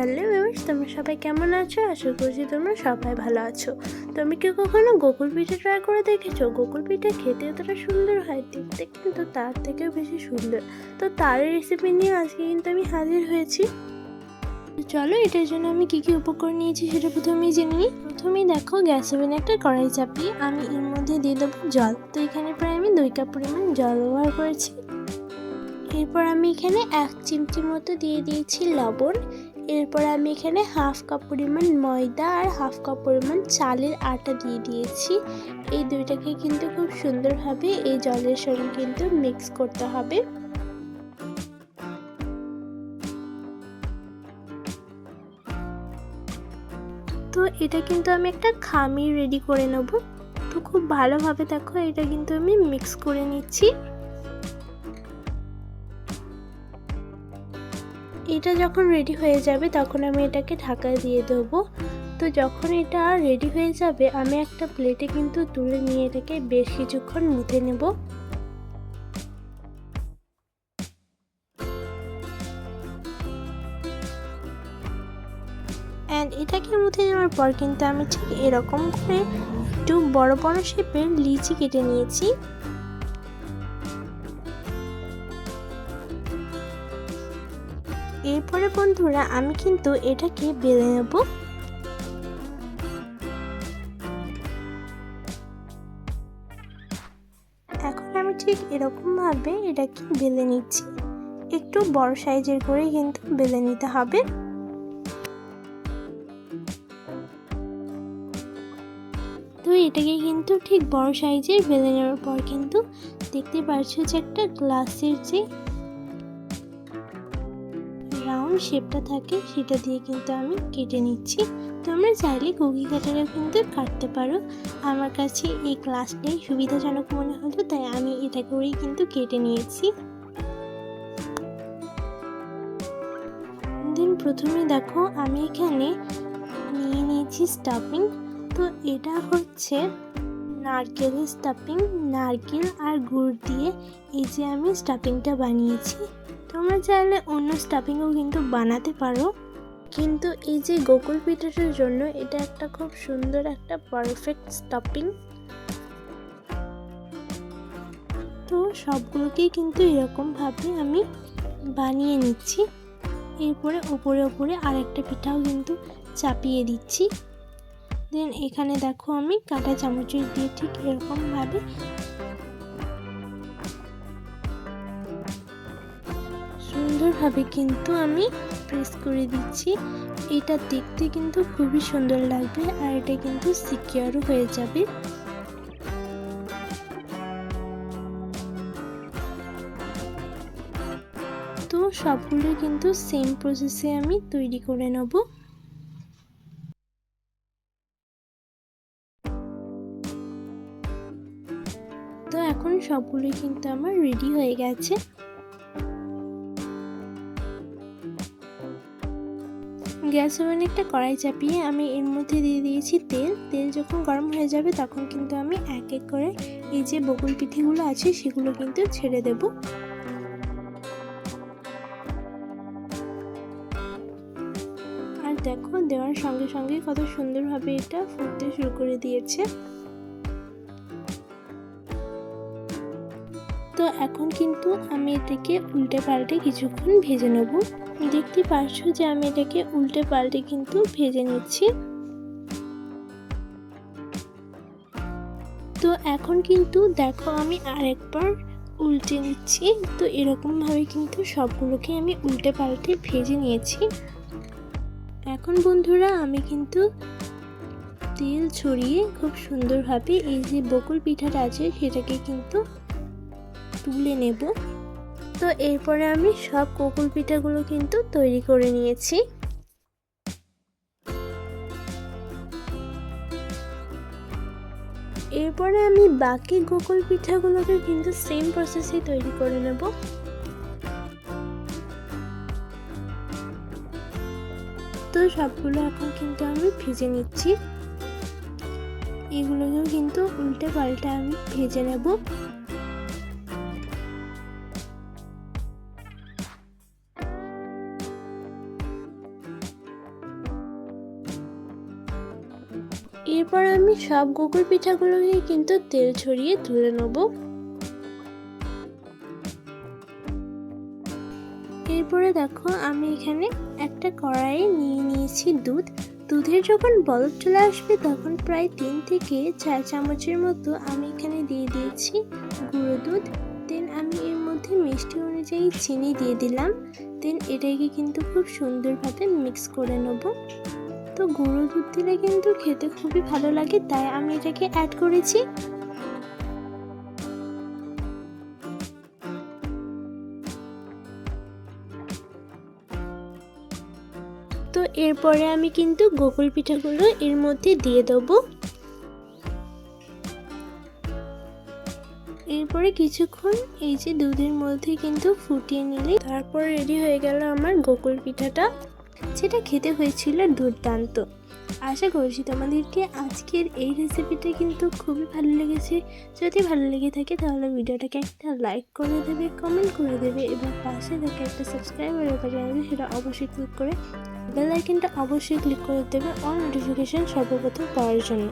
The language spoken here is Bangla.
হ্যালো ভিউয়ার্স তোমরা সবাই কেমন আছো? আশা করছি তোমরা সবাই ভালো আছো। তুমি কি কখনো গোকুল পিঠে ট্রাই করে দেখেছ? গোকুল পিঠে খেতে এতটা সুন্দর হয়, দেখতে কিন্তু তার থেকেও বেশি সুন্দর। তো তার রেসিপি নিয়ে আজকে কিন্তু আমি হাজির হয়েছি। চলো, এটার জন্য আমি কি কি উপকরণ নিয়েছি সেটা প্রথমেই জেনে নিই। প্রথমেই দেখো, গ্যাস ওভেনে একটা কড়াই চাপিয়ে আমি এর মধ্যে দিয়ে দেবো জল। তো এখানে প্রায় আমি দুই কাপ পরিমাণ জল ব্যবহার করেছি। এরপর আমি এখানে এক চিমটি মতো দিয়ে দিয়েছি লবণ। এরপর আমি এখানে হাফ কাপ পরিমাণ ময়দা আর হাফ কাপ পরিমাণ চালের আটা দিয়ে দিয়েছি। এই দুইটাকে কিন্তু খুব সুন্দরভাবে এই জলের সঙ্গে কিন্তু মিক্স করতে হবে। তো এটা কিন্তু আমি একটা খামির রেডি করে নেব। তো খুব ভালোভাবে দেখো এটা কিন্তু আমি মিক্স করে নিচ্ছি। এটা যখন রেডি হয়ে যাবে, তখন আমি এটাকে ঢাকা দিয়ে দেবো। তো যখন এটা রেডি হয়ে যাবে, আমি একটা প্লেটে কিন্তু তুলে নিয়ে এটাকে বেশ কিছুক্ষণ মুথে নেব। অ্যান্ড এটাকে মুথে নেওয়ার পর কিন্তু আমি ঠিক এরকম করে একটু বড় বড় শেপের লিচি কেটে নিয়েছি। এরপরে বন্ধুরা, আমি কিন্তু এটাকে বেলে নেব। এখন আমি ঠিক এরকমভাবে এটাকে বেলে নিচ্ছি। একটু বড় সাইজের করে কিন্তু বেলে নিতে হবে। তো এটাকে কিন্তু ঠিক বড় সাইজের বেলে নেওয়ার পর কিন্তু দেখতে পাচ্ছ যে একটা গ্লাসের যে রাউন্ড শেপটা থাকে, সেটা দিয়ে কিন্তু আমি কেটে নিচ্ছি। তোমরা চাইলে কুকি কাটারেও কিন্তু কাটতে পারো। আমার কাছে এই গ্লাসটাই সুবিধাজনক মনে হলো, তাই আমি এটা করেই কিন্তু কেটে নিয়েছি। দেন প্রথমে দেখো, আমি এখানে নিয়ে নিয়েছি স্টাফিং তো এটা হচ্ছে নারকেলের স্টাফিং নারকেল আর গুড় দিয়ে এই যে আমি স্টাফিংটা বানিয়েছি। তোমরা চাইলে অন্য স্টাফিংও কিন্তু বানাতে পারো। কিন্তু এই যে গোকুল পিঠাটার জন্য, এটা একটা খুব সুন্দর একটা পারফেক্ট স্টাফিং তো সবগুলোকেই কিন্তু এরকমভাবে আমি বানিয়ে নিচ্ছি। এরপরে উপরে উপরে আরেকটা পিঠাও কিন্তু চাপিয়ে দিচ্ছি। দেন এখানে দেখো আমি কাঁটা চামচের দিয়ে ঠিক এরকমভাবে সুন্দরভাবে কিন্তু আমি প্রেস করে দিচ্ছি। এটা দেখতে কিন্তু খুবই সুন্দর লাগবে আর এটা কিন্তু সিকিউরও হয়ে যাবে। তো সবগুলো কিন্তু সেম প্রসেসে আমি তৈরি করে নেব। তো এখন সবগুলোই কিন্তু আমার রেডি হয়ে গেছে। গ্যাস ওভেনে একটা কড়াই চাপিয়ে আমি এর মধ্যে দিয়ে দিয়েছি তেল। তেল যখন গরম হয়ে যাবে তখন কিন্তু আমি এক এক করে এই যে বকুল পিঠেগুলো আছে সেগুলো কিন্তু ছেড়ে দেব। আর দেখো দেওয়ার সঙ্গে সঙ্গে কত সুন্দরভাবে এটা ফুটতে শুরু করে দিয়েছে। তো এখন কিন্তু আমি এটাকে উল্টে পাল্টে কিছুক্ষণ ভেজে নেব। দেখতে পাচ্ছ যে আমি এটাকে উল্টে পাল্টে কিন্তু ভেজে নিচ্ছি। তো এখন কিন্তু দেখো আমি আরেকবার উল্টে নিচ্ছি। তো এরকমভাবে কিন্তু সবগুলোকে আমি উল্টে পাল্টে ভেজে নিয়েছি। এখন বন্ধুরা আমি কিন্তু তেল ছড়িয়ে খুব সুন্দরভাবে এই যে বকুল পিঠাটা আছে সেটাকে কিন্তু তুলে নেব। তো এরপরে আমি সব কোকুল পিঠাগুলো কিন্তু তৈরি করে নিয়েছি। এরপরে আমি বাকি গোকুল পিঠাগুলোকে কিন্তু সেম প্রসেসে তৈরি করে নেব। তো সবগুলো এখন কিন্তু আমি ভেজে নিচ্ছি। এগুলোকেও কিন্তু উল্টে পাল্টে আমি ভেজে নেব। এরপর আমি সব গোকুল পিঠাগুলোকে কিন্তু তেল ছড়িয়ে তুলে নেব। এরপরে দেখো, আমি এখানে একটা কড়াইয়ে নিয়ে নিয়েছি দুধ। দুধের যখন বলক চলে আসবে, তখন প্রায় তিন থেকে চার চামচের মতো আমি এখানে দিয়ে দিয়েছি গুঁড়ো দুধ। দেন আমি এর মধ্যে মিষ্টি অনুযায়ী চিনি দিয়ে দিলাম। দেন এটাকে কিন্তু খুব সুন্দরভাবে মিক্স করে নেব। তো গুঁড়ো দুধ দিলে কিন্তু খেতে খুবই ভালো লাগে, তাই আমি এটাকে অ্যাড করেছি। তো এরপরে আমি কিন্তু গোকুল পিঠাগুলো এর মধ্যে দিয়ে দেবো। এরপরে কিছুক্ষণ এই যে দুধের মধ্যে কিন্তু ফুটিয়ে নিলে, তারপর রেডি হয়ে গেল আমার গোকুল পিঠাটা। যেটা খেতে হয়েছিল দুর্দান্ত। আশা করছি তোমাদেরকে আজকের এই রেসিপিটা কিন্তু খুবই ভালো লেগেছে। যদি ভালো লেগে থাকে তাহলে ভিডিওটাকে একটা লাইক করে দেবে কমেন্ট করে দেবে এবং পাশে থেকে একটা সাবস্ক্রাইবার ব্যাপারে জানাবে সেটা অবশ্যই ক্লিক করে বেল আইকনটা অবশ্যই ক্লিক করে দেবে অল নোটিফিকেশান সর্বপ্রথম পাওয়ার জন্য।